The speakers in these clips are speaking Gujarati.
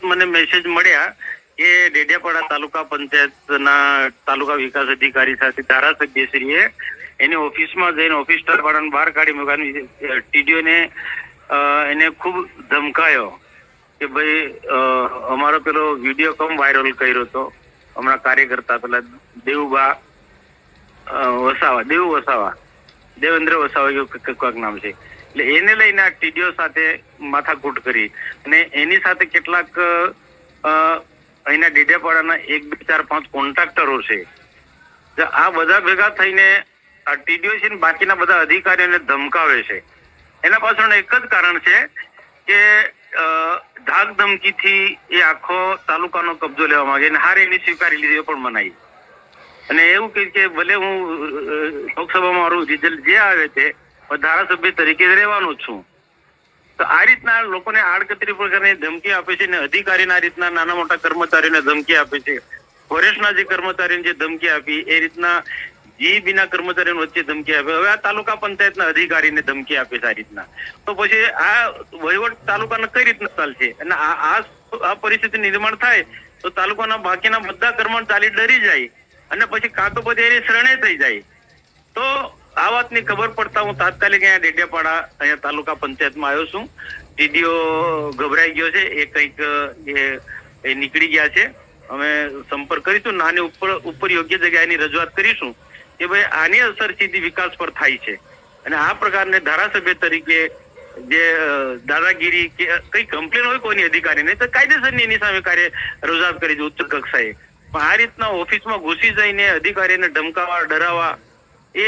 તરત મને મેસેજ મળ્યા કે ડેડિયાપાડા તાલુકા પંચાયતના તાલુકા વિકાસ અધિકારી સાથે ધારાસભ્યશ્રીએ એની ઓફિસમાં જઈને ઓફિસ વાળાને બહાર કાઢી મૂકવાની ટીડીઓને એને ખૂબ ધમકાયો કે ભાઈ અમારો પેલો વીડિયો કમ વાયરલ કર્યો હતો હમણાં કાર્યકર્તા પેલા દેવુબા વસાવા, દેવ વસાવા, દેવેન્દ્ર વસાવા એવું કંઈક નામ છે. એટલે એને લઈને આ ટીડીઓ સાથે માથાકૂટ કરી. અને એની સાથે કેટલાક અહીંના ડેડિયાપાડાના એક, બે, ચાર, પાંચ કોન્ટ્રાક્ટરો છે. આ બધા ભેગા થઈને આ ટીડીઓ છે બાકીના બધા અધિકારીઓને ધમકાવે છે. એના પાછળનું એક જ કારણ છે કે ધાક ધમકીથી એ આખો તાલુકાનો કબજો લેવા માંગે અને હારે એની સ્વીકારી લીધી પણ મનાઈ. અને એવું કે ભલે હું લોકસભામાં મારું રિઝલ્ટ જે આવે છે ધારાસભ્ય તરીકે જ રહેવાનો છું. તો આ રીતના લોકોને આડકતરી પ્રકારની ધમકી આપે છે અને અધિકારીના રીતના નાના મોટા કર્મચારીને ધમકી આપે છે. ફોરેસ્ટના જે કર્મચારીને જે ધમકી આપી, એ રીતના જીબીના કર્મચારીઓ વચ્ચે ધમકી આપે. હવે આ તાલુકા પંચાયતના અધિકારીને ધમકી આપે છે આ રીતના. તો પછી આ વહીવટ તાલુકાને કઈ રીતના ચાલશે અને આ આ આ પરિસ્થિતિ નિર્માણ થાય, તો તાલુકાના બાકીના બધા કર્મચારી ડરી જાય. અને પછી કાં તો પછી એની શરણે થઈ જાય. તો આ વાતની ખબર પડતા હું તાત્કાલિક અહીંયા ડેડિયાપાડા અહીંયા તાલુકા પંચાયતમાં આવ્યો છું. ટીડીઓ ગભરાઈ ગયો છે. એ કંઈક, એ નીકળી ગયા છે. અમે સંપર્ક કરીશું. ને ઉપર ઉપર યોગ્ય જગ્યાએ રજૂઆત કરીશું કે ભાઈ આની અસર સીધી વિકાસ પર થાય છે. અને આ પ્રકારને ધારાસભ્ય તરીકે જે દાદાગીરી કે કઈ કમ્પ્લેન હોય કોઈની અધિકારીને તો કાયદેસરની એની સામે કાર્ય રજૂઆત કરી છે ઉચ્ચ કક્ષાએ. પણ આ રીતના ઓફિસમાં ઘૂસી જઈને અધિકારીને ધમકાવવા ડરાવવા એ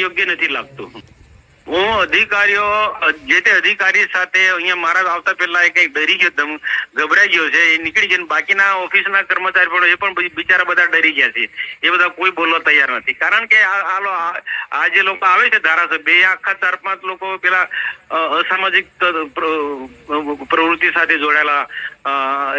યોગ્ય નથી લાગતું. હું અધિકારીઓ, જે તે અધિકારી સાથે અહીંયા મારા આવતા પહેલા એ કઈ ડરી ગયો ગભરાઈ ગયો છે. એ નીકળી ગયો બાકીના ઓફિસના કર્મચારી પણ એ પણ બિચારા બધા ડરી ગયા છે. એ બધા કોઈ બોલવા તૈયાર નથી. કારણ કે આ જે લોકો આવે છે ધારાસભ્ય આખા ચાર પાંચ લોકો પેલા અસામાજિક પ્રવૃત્તિ સાથે જોડાયેલા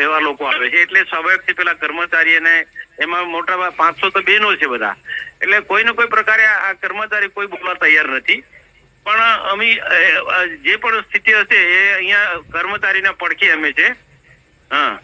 એવા લોકો આવે છે. એટલે સ્વાભાવિક છે પેલા કર્મચારી અને એમાં મોટા પાંચસો તો બહેનો છે બધા. એટલે કોઈ ને કોઈ પ્રકારે આ કર્મચારી કોઈ બોલવા તૈયાર નથી. પણ અમે જે પણ સ્થિતિ હશે એ અહીંયા કર્મચારીના પડખે અમે છે. હા.